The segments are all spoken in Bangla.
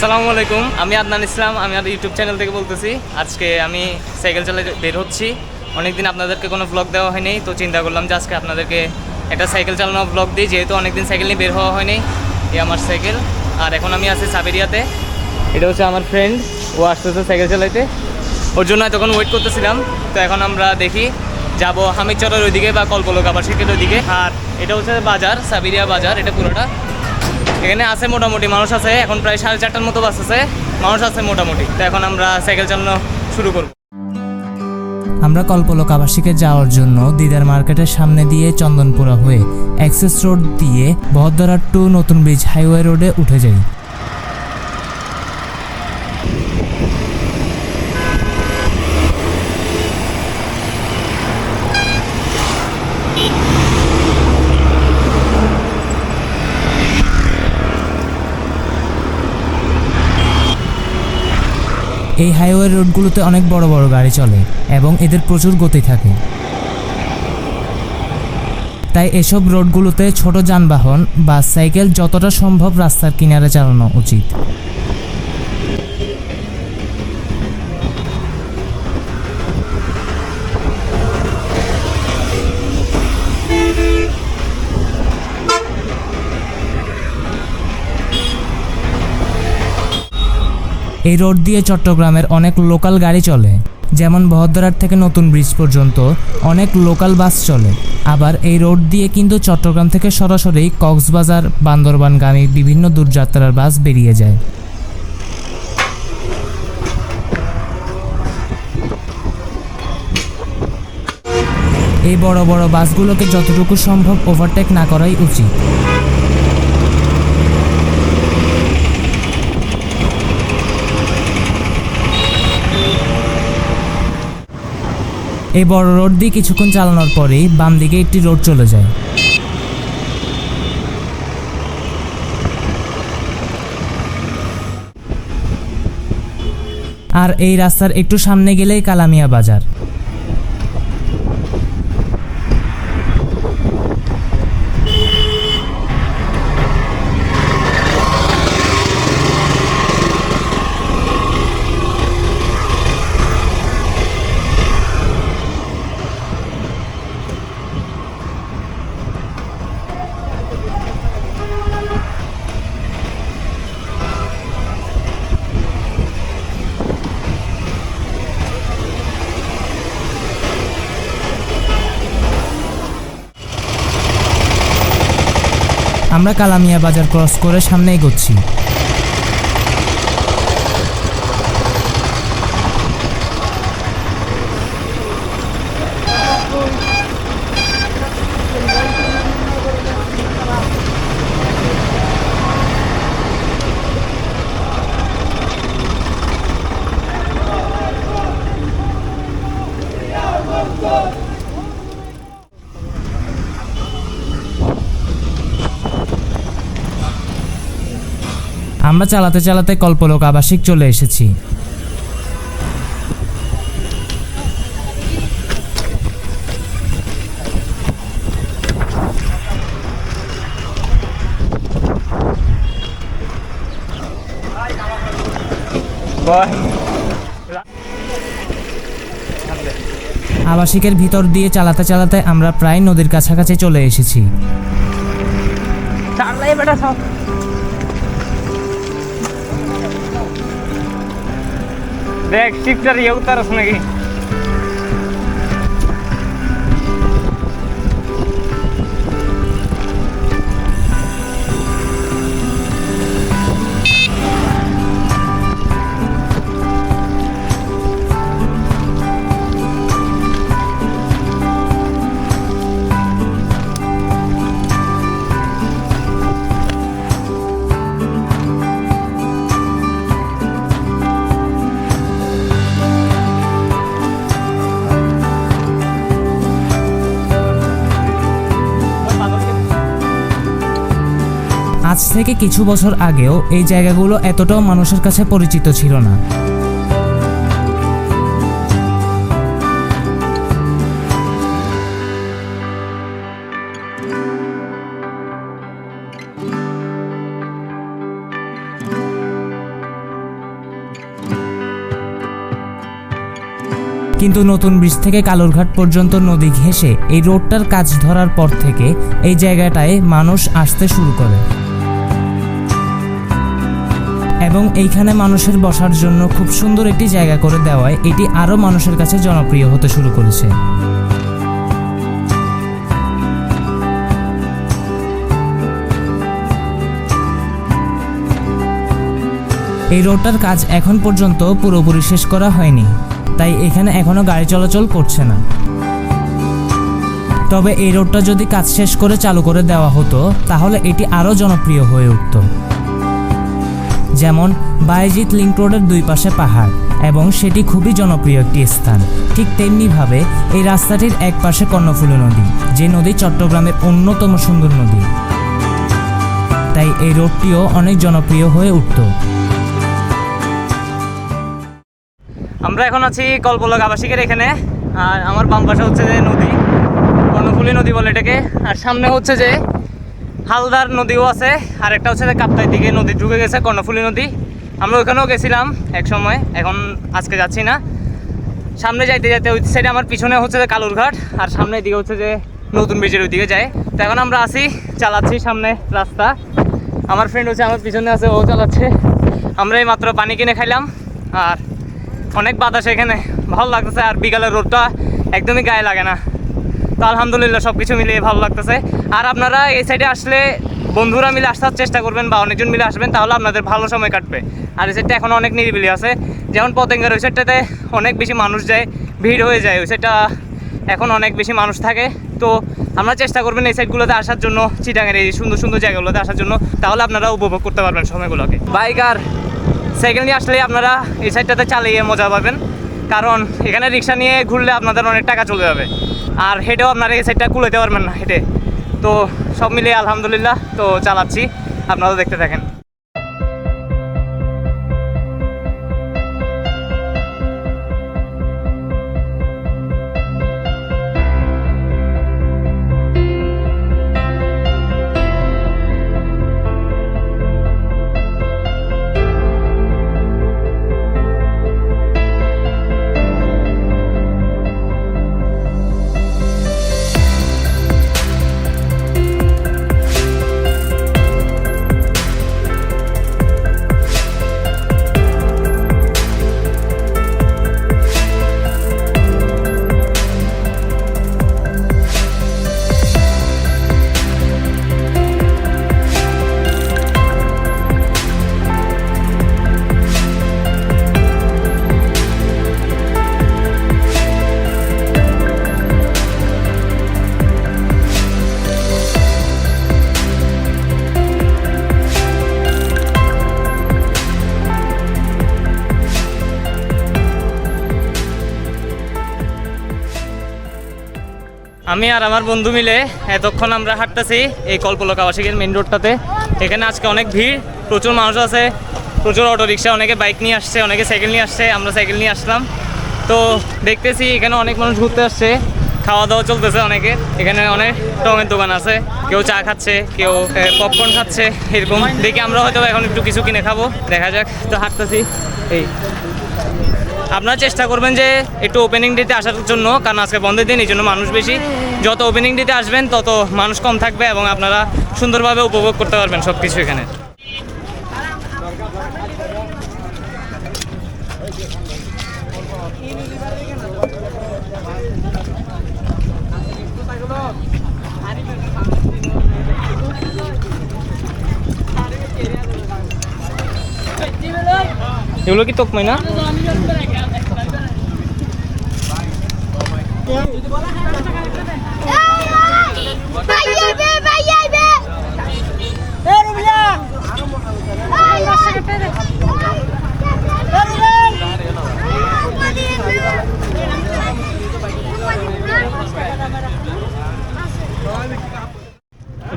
আসসালামু আলাইকুম, আমি আদনান ইসলাম, আমি আর ইউটিউব চ্যানেল থেকে বলতেছি। আজকে আমি সাইকেল চালাই বের হচ্ছি। অনেকদিন আপনাদেরকে কোনো ব্লগ দেওয়া হয়নি, তো চিন্তা করলাম যে আজকে আপনাদেরকে একটা সাইকেল চালানো ব্লগ দিই, যেহেতু অনেকদিন সাইকেল নিয়ে বের হওয়া হয়নি এই আমার সাইকেল। আর এখন আমি আছি সাবেরিয়াতে। এটা হচ্ছে আমার ফ্রেন্ড ও আসতেছে সাইকেল চালাইতে। ওর জন্য এতক্ষণ ওয়েট করতেছিলাম, তো এখন আমরা দেখি, যাব হামিদচরের ওইদিকে বা কল্পলোক আবাসিকের ওইদিকে। আর এটা হচ্ছে বাজার, সাবিরিয়া বাজার, এটা পুরোটা। এখানে আছে মোটামুটি, মানুষ আছে, এখন প্রায় সাড়ে চারটার মতো বাস আছে, মানুষ আছে মোটামুটি। তো এখন আমরা সাইকেল চালানো শুরু করব। আমরা কল্পলোক আবাসিকে যাওয়ার জন্য দিদার মার্কেটের সামনে দিয়ে চন্দনপুরা হয়ে অ্যাক্সেস রোড দিয়ে বহদ্দারার টু নতুন ব্রিজ হাইওয়ে রোডে উঠে যাই। এই হাইওয়ে রোডগুলোতে অনেক বড় বড় গাড়ি চলে এবং এদের প্রচুর গতি থাকে। তাই এসব রোডগুলোতে ছোট যানবাহন বা সাইকেল যতটা সম্ভব রাস্তার কিনারে চালানো উচিত। এই রোড দিয়ে চট্টগ্রামের অনেক লোকাল গাড়ি চলে। যেমন বহদ্দারার থেকে নতুন ব্রিজ পর্যন্ত অনেক লোকাল বাস চলে। আবার এই রোড দিয়ে কিন্তু চট্টগ্রাম থেকে সরাসরি কক্সবাজার বান্দরবানগামী বিভিন্ন দূরযাত্রার বাস বেরিয়ে যায়। এই বড় বড় বাসগুলোকে যতটুকু সম্ভব ওভারটেক না করাই উচিত। এই বড় রোড দিয়ে কিছুক্ষণ চালানোর পরেই বাম দিকে একটি রোড চলে যায়। আর এই রাস্তার একটু সামনে গেলেই কালামিয়া বাজার। আমরা কালামিয়া বাজার ক্রস করে সামনে এগোচ্ছি। আমরা চালাতে চালাতে কল্পলোক আবাসিক চলে এসেছি। আবাসিকের ভিতর দিয়ে চালাতে চালাতে আমরা প্রায় নদীর কাছাকাছি চলে এসেছি। চালাই বেটা সব দেখ শিবটার আজ থেকে কিছু বছর আগেও এই জায়গাগুলো এতটাও মানুষের কাছে পরিচিত ছিল না। কিন্তু নতুন ব্রিজ থেকে কালুরঘাট পর্যন্ত নদী ঘেঁষে এই রোডটার কাজ ধরার পর থেকে এই জায়গাটায় মানুষ আসতে শুরু করে। এবং এইখানে মানুষের বসার জন্য খুব সুন্দর একটি জায়গা করে দেওয়ায় এটি আরও মানুষের কাছে জনপ্রিয় হতে শুরু করেছে। এই রোডটার কাজ এখন পর্যন্ত পুরোপুরি শেষ করা হয়নি, তাই এখানে এখনও গাড়ি চলাচল করছে না। তবে এই রোডটা যদি কাজ শেষ করে চালু করে দেওয়া হতো, তাহলে এটি আরও জনপ্রিয় হয়ে উঠত। যেমন বায়েজিৎ লিঙ্ক রোডের দুই পাশে পাহাড়, এবং সেটি খুবই জনপ্রিয় একটি স্থান। ঠিক তেমনিভাবে এই রাস্তাটির এক পাশে কর্ণফুলী নদী, যে নদী চট্টগ্রামের অন্যতম সুন্দর নদী। তাই এই রোডটিও অনেক জনপ্রিয় হয়ে উঠত। আমরা এখন আছি কল্পলক আবাসিকের এখানে, আর আমার বাম পাশে হচ্ছে যে নদী, কর্ণফুলী নদী বলে এটাকে। আর সামনে হচ্ছে যে হালদার নদীও আছে, আর একটা হচ্ছে কাপ্তাই দিকে নদী ঢুকে গেছে, কর্ণফুলী নদী। আমরা ওখানেও গেছিলাম এক সময়, এখন আজকে যাচ্ছি না। সামনে যাইতে যাইতে ওই সাইডে আমার পিছনে হচ্ছে যে কালুরঘাট, আর সামনের দিকে হচ্ছে যে নতুন ব্রিজের ওই দিকে যায়। তো এখন আমরা আসি চালাচ্ছি সামনে রাস্তা। আমার ফ্রেন্ড হচ্ছে আমার পিছনে আছে, ও চালাচ্ছে। আমরা এই মাত্র পানি কিনে খাইলাম, আর অনেক বাতাস এখানে। ভালো লাগতেছে, আর বিকালের রোদটা একদমই গায়ে লাগে না। তো আলহামদুলিল্লাহ সব কিছু মিলিয়ে ভালো লাগতেছে। আর আপনারা এই সাইডে আসলে বন্ধুরা মিলে আসার চেষ্টা করবেন বা অনেকজন মিলে আসবেন, তাহলে আপনাদের ভালো সময় কাটবে। আর এই সাইডটা এখন অনেক নিরিবিলি আছে। যেমন পতেঙ্গার ওই সাইডটাতে অনেক বেশি মানুষ যায়, ভিড় হয়ে যায়। ওই সাইডটা এখন অনেক বেশি মানুষ থাকে। তো আমরা চেষ্টা করবেন এই সাইডগুলোতে আসার জন্য চিটাঙের এই সুন্দর সুন্দর জায়গাগুলোতে আসার জন্য। তাহলে আপনারা উপভোগ করতে পারবেন সময়গুলোকে। বাইক আর সাইকেল নিয়ে আসলে আপনারা এই সাইডটাতে চালিয়ে মজা পাবেন। কারণ এখানে রিক্সা নিয়ে ঘুরলে আপনাদের অনেক টাকা চলে যাবে। আর হেঁটেও আপনারা এই সাইডটা কুলাইতে পারবেন না হেঁটে। তো সব মিলিয়ে আলহামদুলিল্লাহ, তো চালাচ্ছি। আপনারা দেখতে থাকেন। আমি আর আমার বন্ধু মিলে এতক্ষণ আমরা হাঁটতেছি এই কল্পলক আবাসিকের মেন রোডটাতে এখানে আজকে অনেক ভিড়, প্রচুর মানুষ আছে, প্রচুর অটো রিক্সা অনেকে বাইক নিয়ে আসছে, অনেকে সাইকেল নিয়ে আসছে, আমরা সাইকেল নিয়ে আসলাম। তো দেখতেছি এখানে অনেক মানুষ ঘুরতে আসছে খাওয়া দাওয়া চলতেছে অনেকে। এখানে অনেক টঙের দোকান আছে, কেউ চা খাচ্ছে, কেউ পপকর্ন খাচ্ছে, এরকম। দেখি আমরা হয়তো এখন একটু কিছু কিনে খাব, দেখা যাক। তো হাঁটতেছি, এই। আপনারা চেষ্টা করবেন যে একটু ওপেনিং ডেতে আসার জন্য, কারণ আজকে বন্ধের দিন, এই জন্য মানুষ বেশি। যত ওপেনিং ডেতে আসবেন, তত মানুষ কম থাকবে এবং আপনারা সুন্দরভাবে উপভোগ করতে পারবেন সব কিছু এখানে। এগুলো কি তোকমাই না?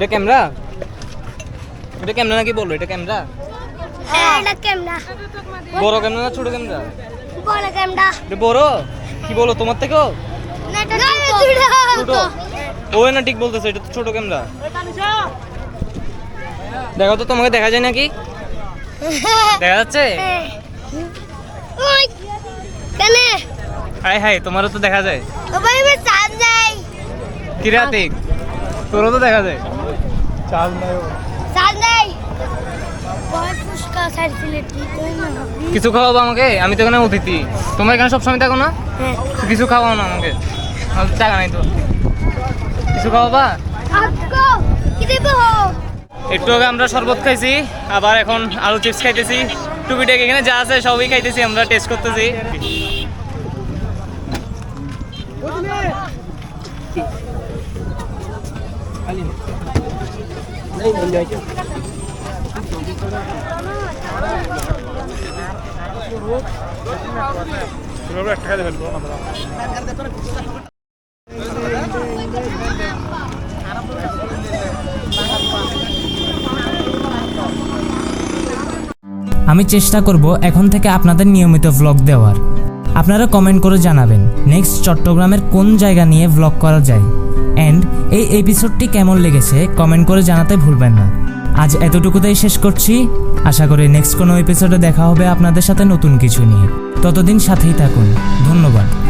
এটা ক্যামেরা? এটা ক্যামেরা নাকি বলল এটা ক্যামেরা? হ্যাঁ এটা ক্যামেরা। বড় ক্যামেরা না ছোট ক্যামেরা? বড় ক্যামেরা। এটা বড়? কি বলো তোমার থেকেও? না এটা ছোট। ও না ঠিক বলতেছে এটা তো ছোট ক্যামেরা। দেখো তো তোমাকে দেখা যায় নাকি? দেখা যাচ্ছে? কেনে? হাই হাই তোমারও তো দেখা যায়। ও ভাই আমি চাঁদ নাই কিরাতিক তোরও তো দেখা যায়। নাই। কিছু খাওয়াবো আমাকে? আমি তো এখানে অতিথি। তোমরা এখানে সবসময় থাকো না? হ্যাঁ। কিছু খাওয়াও না আমাকে। টাকা নাই তো। কিছু খাওয়াবা? আজকো কি দেবো? একটু আগে আমরা শরবত খাইছি আবার এখন আলু চিপস খাইতেছি। টুপিটাক এখানে যা আছে সবই খাইতেছি আমরা টেস্ট করতেছি। আমি চেষ্টা করব এখন থেকে আপনাদের নিয়মিত ভ্লগ দেওয়ার। আপনারা কমেন্ট করে জানাবেন নেক্সট চট্টগ্রামের কোন জায়গা নিয়ে ভ্লগ করা যায়। অ্যান্ড এই এপিসোডটি কেমন লেগেছে কমেন্ট করে জানাতে ভুলবেন না। আজ এতটুকুতেই শেষ করছি। আশা করি নেক্সট কোনো এপিসোডে দেখা হবে আপনাদের সাথে নতুন কিছু নিয়ে। ততদিন সাথেই থাকুন। ধন্যবাদ।